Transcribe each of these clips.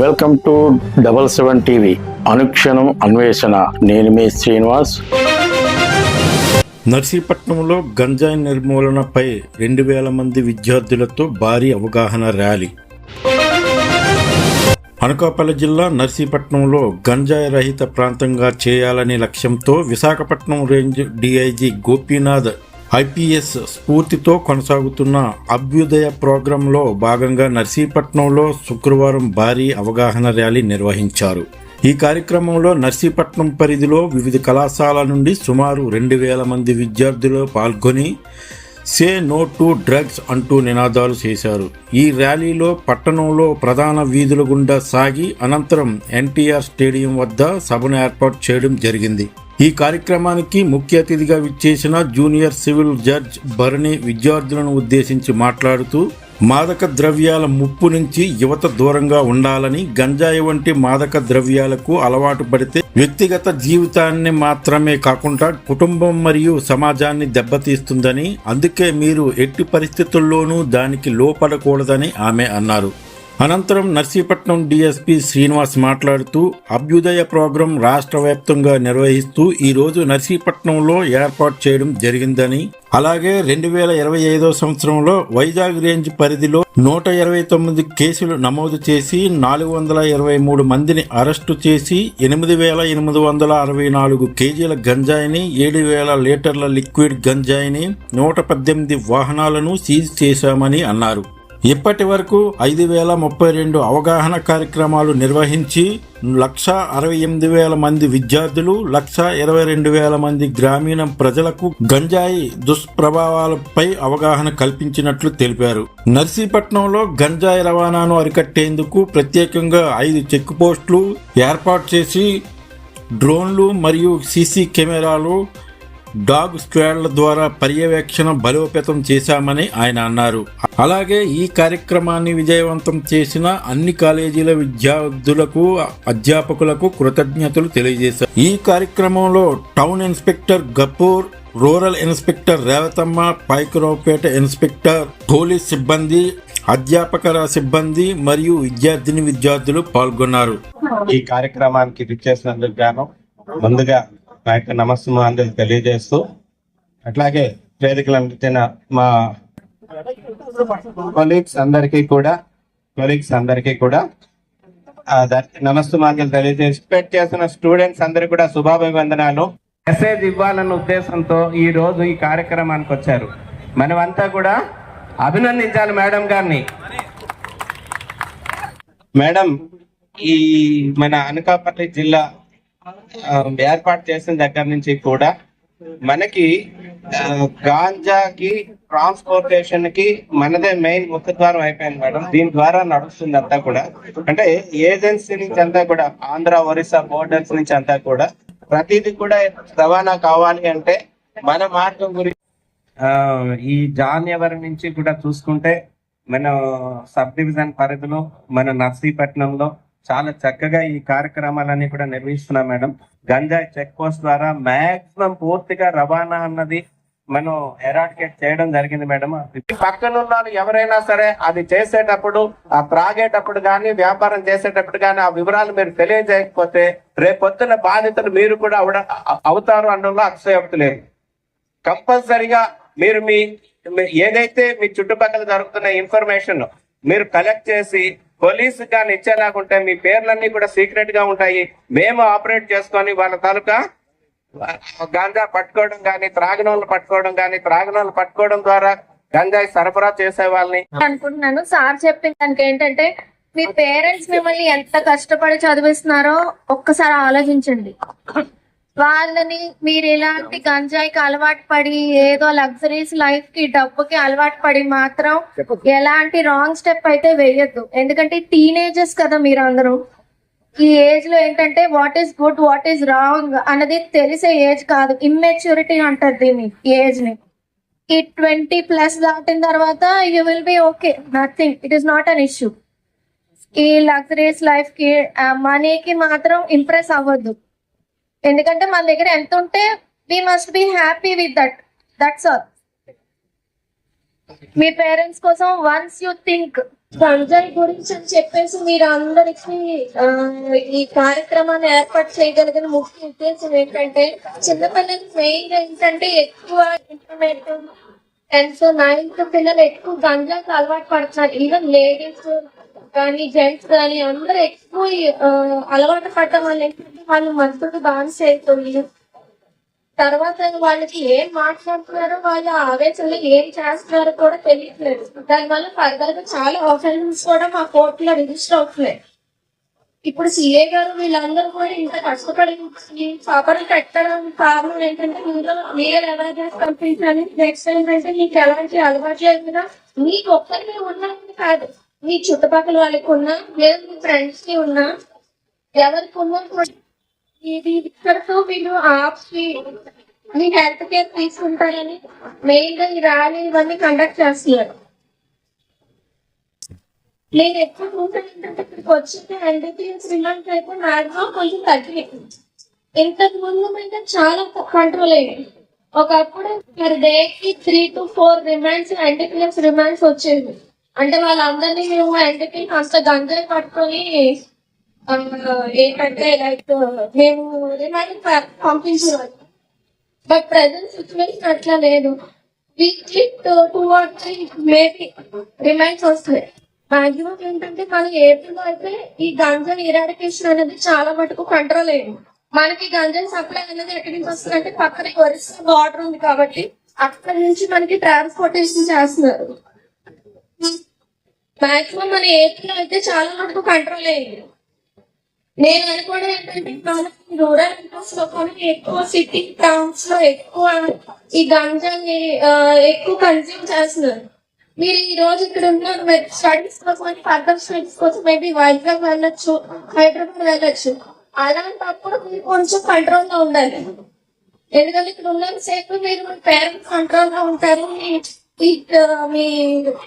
Welcome to double seven TV అనుక్షణం అన్వేషణ నేను మీ శ్రీనివాస్ నర్సీపట్నంలో గంజాయి నిర్మూలనపై రెండు వేల మంది విద్యార్థులతో భారీ అవగాహన ర్యాలీ. అనకాపల్లి జిల్లా నర్సీపట్నంలో గంజాయి రహిత ప్రాంతంగా చేయాలనే లక్ష్యంతో Visakhapatnam range DIG Gopinath IPS స్ఫూర్తితో కొనసాగుతున్న అభ్యుదయ ప్రోగ్రాంలో భాగంగా నర్సీపట్నంలో శుక్రవారం భారీ అవగాహన ర్యాలీ నిర్వహించారు. ఈ కార్యక్రమంలో నర్సీపట్నం పరిధిలో వివిధ కళాశాల నుండి సుమారు రెండు వేల మంది విద్యార్థులు పాల్గొని సే నో టు డ్రగ్స్ అంటూ నినాదాలు చేశారు. ఈ ర్యాలీలో పట్టణంలో ప్రధాన వీధుల గుండా సాగి అనంతరం ఎన్టీఆర్ స్టేడియం వద్ద సభను ఏర్పాటు చేయడం జరిగింది. ఈ కార్యక్రమానికి ముఖ్య అతిథిగా విచ్చేసిన జూనియర్ సివిల్ జడ్జ్ భరణి విద్యార్థులను ఉద్దేశించి మాట్లాడుతూ మాదక ద్రవ్యాల ముప్పు నుంచి యువత దూరంగా ఉండాలని గంజాయి వంటి మాదక ద్రవ్యాలకు అలవాటు పడితే వ్యక్తిగత జీవితాన్ని మాత్రమే కాకుండా కుటుంబం మరియు సమాజాన్ని దెబ్బతీస్తుందని అందుకే మీరు ఎట్టి పరిస్థితుల్లోనూ దానికి లోపడకూడదని ఆమె అన్నారు. అనంతరం నర్సీపట్నం డీఎస్పీ శ్రీనివాస్ మాట్లాడుతూ అభ్యుదయ ప్రోగ్రాం రాష్ట్ర వ్యాప్తంగా నిర్వహిస్తూ ఈరోజు నర్సీపట్నంలో ఏర్పాటు చేయడం జరిగిందని అలాగే రెండు వేల ఇరవై ఐదో సంవత్సరంలో వైజాగ్ రేంజ్ పరిధిలో నూట ఇరవై తొమ్మిది కేసులు నమోదు చేసి నాలుగు వందల ఇరవై మూడు మందిని అరెస్టు చేసి ఎనిమిది వేల ఎనిమిది వందల అరవై నాలుగు కేజీల గంజాయిని ఏడు వేల లీటర్ల లిక్విడ్ గంజాయిని నూట పద్దెనిమిది వాహనాలను సీజ్ చేశామని అన్నారు. ఇప్పటి వరకు ఐదు వేల ముప్పై రెండు అవగాహన కార్యక్రమాలు నిర్వహించి లక్ష అరవై ఎనిమిది వేల మంది విద్యార్థులు లక్ష ఇరవై రెండు వేల మంది గ్రామీణ ప్రజలకు గంజాయి దుష్ప్రభావాలపై అవగాహన కల్పించినట్లు తెలిపారు. నర్సీపట్నంలో గంజాయి రవాణాను అరికట్టేందుకు ప్రత్యేకంగా ఐదు చెక్ పోస్టులు ఏర్పాటు చేసి డ్రోన్లు మరియు సీసీ కెమెరాలు డాగ్ స్క్వాడ్ల ద్వారా పర్యవేక్షణ బలోపేతం చేశామని ఆయన అన్నారు. అలాగే ఈ కార్యక్రమాన్ని విజయవంతం చేసిన అన్ని కాలేజీల విద్యార్థులకు అధ్యాపకులకు కృతజ్ఞతలు తెలియజేశారు. ఈ కార్యక్రమంలో town inspector Gafoor rural inspector Revathamma Paikaraopeta inspector police సిబ్బంది అధ్యాపకర సిబ్బంది మరియు విద్యార్థిని విద్యార్థులు పాల్గొన్నారు. ఈ కార్యక్రమానికి గాను ముందుగా నా యొక్క నమస్కారం తెలియజేస్తూ అట్లాగే ప్రేరికలంటిన మా కొలీగ్స్ అందరికీ కూడా కొలీగ్స్ అందరికీ కూడా నమస్తమాంజలు తెలియజేసి ఎక్స్పెక్ట్ చేస్తున్న స్టూడెంట్స్ అందరికీ కూడా శుభాభివందనాలు. మెసేజ్ ఇవ్వాలన్న ఉద్దేశంతో ఈ రోజు ఈ కార్యక్రమానికి వచ్చారు. మనమంతా కూడా అభినందించాలి మేడం గారిని. మేడం ఈ మన అనకాపల్లి జిల్లా ఏర్పాటు చేసిన దగ్గర నుంచి కూడా మనకి గాంజాకి ట్రాన్స్పోర్టేషన్కి మనదే మెయిన్ ముఖద్వారం అయిపోయింది మేడం. దీని ద్వారా నడుస్తుంది అంతా కూడా. అంటే ఏజెన్సీ నుంచి అంతా కూడా ఆంధ్ర ఒరిస్సా బోర్డర్స్ నుంచి అంతా కూడా ప్రతిదీ కూడా రవాణా కావాలి అంటే మన మార్గం గురించి ఈ జాన్యవరం నుంచి కూడా చూసుకుంటే మన సబ్ డివిజన్ పరిధిలో మన నర్సీపట్నంలో చాలా చక్కగా ఈ కార్యక్రమాలన్నీ కూడా నిర్వహిస్తున్నాం మేడం. గంజాయి చెక్ పోస్ట్ ద్వారా మాక్సిమం పూర్తిగా రవాణా అన్నది మనం ఎరాడికేట్ చేయడం జరిగింది మేడం. పక్కన ఉన్న వాళ్ళు ఎవరైనా సరే అది చేసేటప్పుడు ఆ త్రాగేటప్పుడు కానీ వ్యాపారం చేసేటప్పుడు కానీ ఆ వివరాలు మీరు తెలియజేయకపోతే రేపొద్దున బాధితులు మీరు కూడా అవుతారు అనడంలో అక్షయోక్తి లేదు. కంపల్సరిగా మీరు మీ- ఏదైతే మీ చుట్టుపక్కల జరుగుతున్న ఇన్ఫర్మేషన్ మీరు కలెక్ట్ చేసి పోలీసు కానీ ఇచ్చేలాగుంటే మీ పేర్లన్నీ కూడా సీక్రెట్గా ఉంటాయి. మేము ఆపరేట్ చేసుకొని వాళ్ళ తాలూకా గాంజా పట్టుకోవడం కానీ త్రాగినోళ్ళు పట్టుకోవడం కానీ త్రాగినోళ్ళు పట్టుకోవడం ద్వారా గంజాయి సరఫరా చేసే వాళ్ళని. అనుకుంటున్నాను. సార్ చెప్పిన దానికి ఏంటంటే మీ పేరెంట్స్ మిమ్మల్ని ఎంత కష్టపడి చదివిస్తున్నారో ఒక్కసారి ఆలోచించండి. వాళ్ళని మీరు ఇలాంటి గంజాయికి అలవాటు పడి ఏదో లగ్జరీస్ లైఫ్కి డబ్బుకి అలవాటు పడి మాత్రం ఎలాంటి రాంగ్ స్టెప్ అయితే వేయొద్దు. ఎందుకంటే టీనేజర్స్ కదా మీరు అందరూ ఈ ఏజ్లో ఏంటంటే what is good what is wrong అన్నది తెలిసే ఏజ్ కాదు. ఇమ్మెచ్యూరిటీ అంటారు దీన్ని ఏజ్ని. ఈ ట్వంటీ ప్లస్ దాటిన తర్వాత you will be okay nothing it is not an issue ఈ లగ్జరీస్ లైఫ్కి మనీకి మాత్రం ఇంప్రెస్ అవ్వద్దు. ఎందుకంటే మన దగ్గర ఎంత ఉంటే we must be happy with that that's all me parents కోసం వన్స్ యూ థింక్ గంజాయి గురించి అని చెప్పేసి మీరు అందరికి ఈ కార్యక్రమాన్ని ఏర్పాటు చేయగలిగిన ముఖ్య ఉద్దేశం ఏంటంటే చిన్నపిల్లలకి మెయిన్ ఏంటంటే ఎక్కువ ఇంటర్మీడియట్ టెన్త్ నైన్త్ పిల్లలు ఎక్కువ గంజాకి అలవాటు పడుతున్నారు. ఈవెన్ లేడీస్ కానీ జెంట్స్ కానీ అందరూ ఎక్కువ అలవాటు పడటం వల్ల ఏంటంటే వాళ్ళు మనసుకు బానిస అవుతుంది తర్వాత వాళ్ళకి ఏం మాట్లాడుతున్నారో వాళ్ళ ఆవేశంలో ఏం చేస్తున్నారో కూడా తెలియట్లేదు. దానివల్ల ఫర్దర్గా చాలా ఆఫెన్సెస్ కూడా మా కోర్టులో రిజిస్టర్ అవుతున్నాయి. ఇప్పుడు సిఏ గారు వీళ్ళందరూ కూడా ఇంత కష్టపడి ఈ పాపలు కట్టడం కారణం ఏంటంటే మీరు మీరు అవేర్నెస్ కల్పించాలి నెక్స్ట్ ఏంటంటే మీకు ఎలాంటి అలవాట్లు లేకుండా మీకు ఒక్కరికి ఉన్నది కాదు. మీ చుట్టుపక్కల వాళ్ళకి ఉన్నా లేదా మీ ఫ్రెండ్స్కి ఉన్నా ఎవరికి ఉన్నా ఇది ఇక్కడతో మీరు ఆపి మీ హెల్త్ కేర్ తీసుకుంటారని మెయిన్గా ఈ ర్యాలీ ఇవన్నీ కండక్ట్ చేస్తున్నారు. నేను ఎక్కువ చూసాను ఏంటంటే ఇక్కడికి వచ్చింది ఎన్డీపీఎస్ రిమాండ్ అయితే మాక్సిమం కొంచెం తగ్గినాయి. ఇంతకు ముందు మీద చాలా కంట్రోల్ అయ్యాయి. ఒకప్పుడు పర్ డే కి three to four remands NDPS remands వచ్చేది అంటే వాళ్ళందరినీ మేము ఎన్డీపీ అంత గంజాయి పట్టుకొని ఏంటంటే లైక్ మేము రిమైండ్ పంపించేవాళ్ళం. బట్ ప్రజెంట్ సిచ్యువేషన్ అట్లా లేదు. Weekly two or three maybe reminds వస్తాయి. మాక్సిమం ఏంటంటే మన ఏపీలో అయితే ఈ గంజాయి ఇరాడికేషన్ అనేది చాలా మటుకు కంట్రోల్ అయ్యింది. మనకి గంజాయి సప్లై అనేది ఎక్కడి నుంచి వస్తుందంటే పక్కన ఒరిస్సా బార్డర్ ఉంది కాబట్టి అక్కడ నుంచి మనకి ట్రాన్స్పోర్టేషన్ చేస్తున్నారు. మాక్సిమం మన ఏపీలో అయితే చాలా మటుకు కంట్రోల్ అయ్యింది నేను అనుకోవడం ఏంటంటే రూరల్ ఏరియాస్లో కానీ ఎక్కువ సిటీ టౌన్స్లో ఎక్కువ ఈ గంజాన్ని ఎక్కువ కన్జ్యూమ్ చేస్తున్నారు. మీరు ఈ రోజు ఇక్కడ ఉన్నారు స్టడీస్ కోసం ఫర్దర్ స్టడీస్ కోసం మేబీ వైజాగ్ వెళ్ళొచ్చు హైదరాబాద్ వెళ్ళొచ్చు. అలాంటప్పుడు మీరు కొంచెం కంట్రోల్లో ఉండాలి. ఎందుకంటే ఇక్కడ ఉన్న సేపు మీరు మీ పేరెంట్స్ కంట్రోల్లో ఉంటారు మీ మీ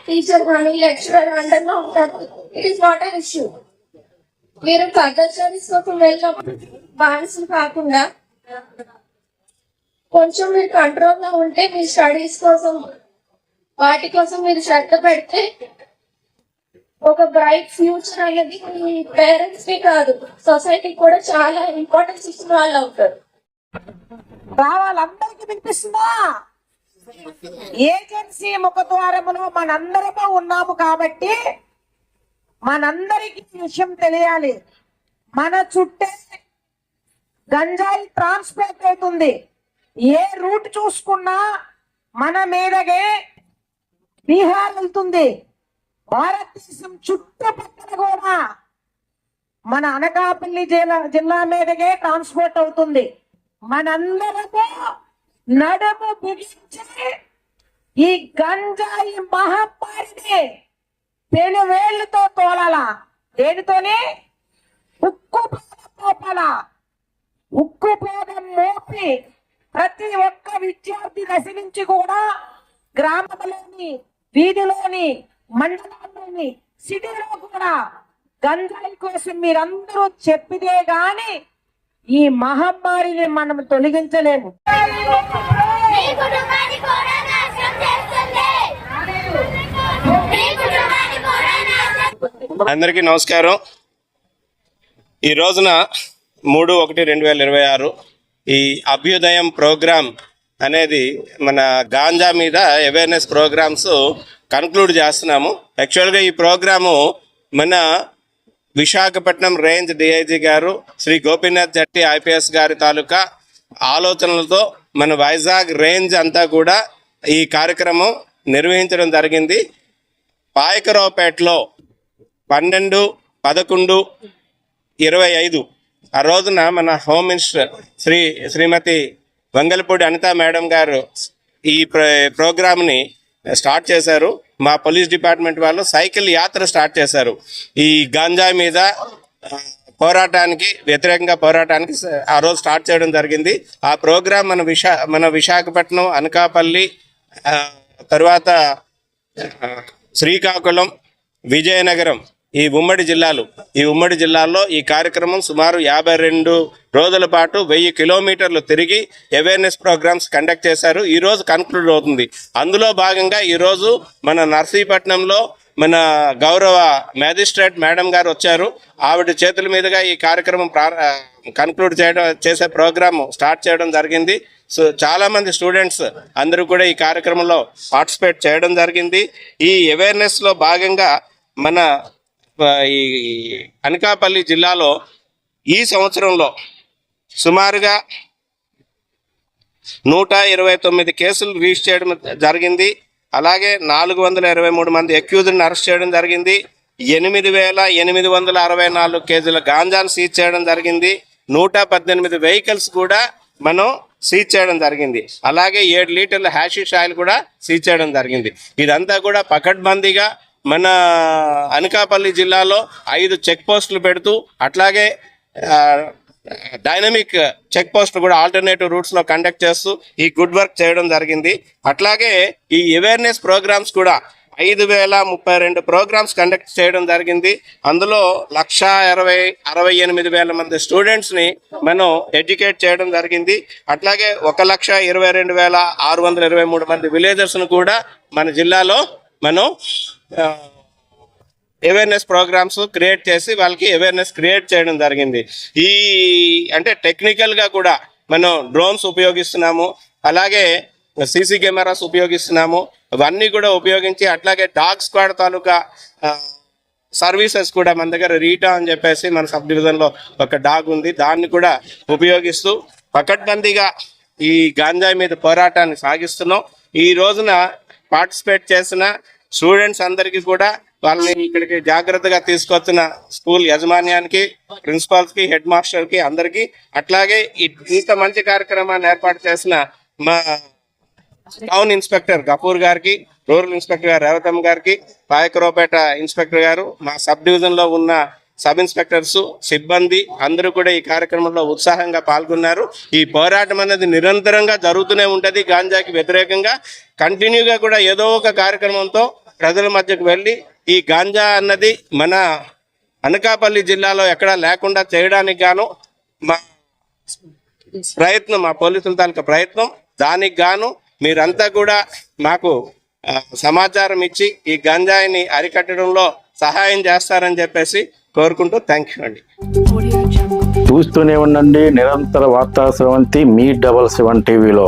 టీచర్ కానీ లెక్చరర్ అండర్ ఉంటారు. It is not an issue మీరు ఫర్దర్ స్టడీస్ కోసం వెళ్ళినప్పుడు బానిసలు కాకుండా కొంచెం మీరు కంట్రోల్లో ఉంటే మీ స్టడీస్ కోసం వాటి కోసం మీరు శ్రద్ధ పెడితే ఒక బ్రైట్ ఫ్యూచర్ అనేది మీ పేరెంట్స్కి కాదు సొసైటీ కూడా చాలా ఇంపార్టెన్స్ ఇచ్చిన వాళ్ళు అవుతారు. రావాలందరికీ వినిపిస్తుందా? ఏజెన్సీ ముఖద్వారములో మనందరము ఉన్నాము కాబట్టి మనందరికీ విషయం తెలియాలి. మన చుట్టే గంజాయి ట్రాన్స్పోర్ట్ అవుతుంది. ఏ రూట్ చూసుకున్నా మన మీదగే బీహార్ వెళ్తుంది. భారతదేశం చుట్టుపక్కల కూడా మన అనకాపల్లి జిల్లా జిల్లా మీదగే ట్రాన్స్పోర్ట్ అవుతుంది. మనందరము నడుము బిగించి ఈ గంజాయి మహమ్మారిని పెనువేళ్ళతో తోలాల? దేనితోనే? ఉక్కు పోపల ఉక్కు పోదం మోపి ప్రతి ఒక్క విద్యార్థి దశ నుంచి కూడా గ్రామంలోని వీధిలోని మండలంలోని సిటీలో కూడా గంజాయి కోసం మీరందరూ చెప్పితే గాని ఈ మహమ్మారిని మనం తొలగించలేము. అందరికీ నమస్కారం. ఈ రోజున మూడు ఒకటి రెండు వేల ఇరవై ఆరు ఈ అభ్యుదయం ప్రోగ్రామ్ అనేది మన గాంజా మీద అవేర్నెస్ ప్రోగ్రామ్స్ కన్క్లూడ్ చేస్తున్నాము. యాక్చువల్గా ఈ ప్రోగ్రాము మన విశాఖపట్నం రేంజ్ డిఐజీ గారు శ్రీ గోపీనాథ్ జట్టి ఐపీఎస్ గారి తాలూకా ఆలోచనలతో మన వైజాగ్ రేంజ్ అంతా కూడా ఈ కార్యక్రమం నిర్వహించడం జరిగింది. పాయకరావుపేటలో పన్నెండు పదకొండు ఇరవై ఐదు ఆ రోజున మన home minister Shri Shrimati Vangalapudi Anitha madam garu ఈ ప్ర ప్రోగ్రామ్ని స్టార్ట్ చేశారు. మా పోలీస్ డిపార్ట్మెంట్ వాళ్ళు సైకిల్ యాత్ర స్టార్ట్ చేశారు. ఈ గాంజా మీద పోరాటానికి వ్యతిరేకంగా పోరాటానికి ఆ రోజు స్టార్ట్ చేయడం జరిగింది. ఆ ప్రోగ్రాం మన విశా మన విశాఖపట్నం అనకాపల్లి తర్వాత శ్రీకాకుళం విజయనగరం ఈ ఉమ్మడి జిల్లాలు. ఈ ఉమ్మడి జిల్లాల్లో ఈ కార్యక్రమం సుమారు యాభై రెండు రోజుల పాటు వెయ్యి కిలోమీటర్లు తిరిగి అవేర్నెస్ ప్రోగ్రామ్స్ కండక్ట్ చేశారు. ఈరోజు కన్క్లూడ్ అవుతుంది. అందులో భాగంగా ఈరోజు మన నర్సీపట్నంలో మన గౌరవ మ్యాజిస్ట్రేట్ మేడం గారు వచ్చారు. ఆవిడ చేతుల మీదుగా ఈ కార్యక్రమం కన్క్లూడ్ చేయడం చేసే ప్రోగ్రామ్ స్టార్ట్ చేయడం జరిగింది. సో చాలామంది స్టూడెంట్స్ అందరూ కూడా ఈ కార్యక్రమంలో పార్టిసిపేట్ చేయడం జరిగింది. ఈ అవేర్నెస్లో భాగంగా మన ఈ అనకాపల్లి జిల్లాలో ఈ సంవత్సరంలో సుమారుగా నూట ఇరవై తొమ్మిది కేసులు రిజిస్టర్ చేయడం జరిగింది. అలాగే నాలుగు వందల ఇరవై మూడు మంది అక్యూజ్ని అరెస్ట్ చేయడం జరిగింది. ఎనిమిది వేల ఎనిమిది వందల అరవై నాలుగు కేజీల గాంజాను సీజ్ చేయడం జరిగింది. నూట పద్దెనిమిది వెహికల్స్ కూడా మనం సీజ్ చేయడం జరిగింది. అలాగే ఏడు లీటర్ల హ్యాషిష్ ఆయిల్ కూడా సీజ్ చేయడం జరిగింది. ఇదంతా కూడా పకడ్బందీగా మన అనకాపల్లి జిల్లాలో ఐదు చెక్ పోస్టులు పెడుతూ అట్లాగే డైనమిక్ చెక్ పోస్ట్ కూడా ఆల్టర్నేటివ్ రూట్స్లో కండక్ట్ చేస్తూ ఈ గుడ్ వర్క్ చేయడం జరిగింది. అట్లాగే ఈ అవేర్నెస్ ప్రోగ్రామ్స్ కూడా ఐదు వేల ముప్పై రెండు ప్రోగ్రామ్స్ కండక్ట్ చేయడం జరిగింది. అందులో లక్ష ఇరవై అరవై ఎనిమిది వేల మంది స్టూడెంట్స్ని మనం ఎడ్యుకేట్ చేయడం జరిగింది. అట్లాగే ఒక లక్ష ఇరవై రెండు వేల ఆరు వందల ఇరవై మూడు మంది విలేజర్స్ను కూడా మన జిల్లాలో మనం అవేర్నెస్ ప్రోగ్రామ్స్ క్రియేట్ చేసి వాళ్ళకి అవేర్నెస్ క్రియేట్ చేయడం జరిగింది. ఈ అంటే టెక్నికల్గా కూడా మనం డ్రోన్స్ ఉపయోగిస్తున్నాము అలాగే సీసీ కెమెరాస్ ఉపయోగిస్తున్నాము అవన్నీ కూడా ఉపయోగించి అట్లాగే డాగ్ స్క్వాడ్ తాలూకా సర్వీసెస్ కూడా మన దగ్గర రీటా అని చెప్పేసి మన సబ్ డివిజన్లో ఒక డాగ్ ఉంది. దాన్ని కూడా ఉపయోగిస్తూ పకడ్బందీగా ఈ గాంజాయి మీద పోరాటాన్ని సాగిస్తున్నాం. ఈ రోజున పార్టిసిపేట్ చేసిన స్టూడెంట్స్ అందరికీ కూడా వాళ్ళని ఇక్కడికి జాగ్రత్తగా తీసుకొచ్చిన స్కూల్ యాజమాన్యానికి ప్రిన్సిపాల్స్కి హెడ్ మాస్టర్కి అందరికి అట్లాగే ఇంత మంచి కార్యక్రమాన్ని ఏర్పాటు చేసిన మా టౌన్ ఇన్స్పెక్టర్ గపూర్ గారికి రూరల్ ఇన్స్పెక్టర్ గారు రేవతమ్మ గారికి పాయకరావుపేట ఇన్స్పెక్టర్ గారు మా సబ్ డివిజన్లో ఉన్న సబ్ ఇన్స్పెక్టర్స్ సిబ్బంది అందరూ కూడా ఈ కార్యక్రమంలో ఉత్సాహంగా పాల్గొన్నారు. ఈ పోరాటం అనేది నిరంతరంగా జరుగుతూనే ఉంటది. గాంజాకి వ్యతిరేకంగా కంటిన్యూగా కూడా ఏదో ఒక కార్యక్రమంతో ప్రజల మధ్యకు వెళ్ళి ఈ గాంజా అన్నది మన అనకాపల్లి జిల్లాలో ఎక్కడా లేకుండా చేయడానికి గాను మా ప్రయత్నం మా పోలీసుల తాలూకా ప్రయత్నం. దానికి గాను మీరంతా కూడా మాకు సమాచారం ఇచ్చి ఈ గంజాయిని అరికట్టడంలో సహాయం చేస్తారని చెప్పేసి కోరుకుంటూ థ్యాంక్ యూ అండి. చూస్తూనే ఉండండి నిరంతర వార్తా స్రవంతి మీ డబల్ సెవెన్ టీవీలో.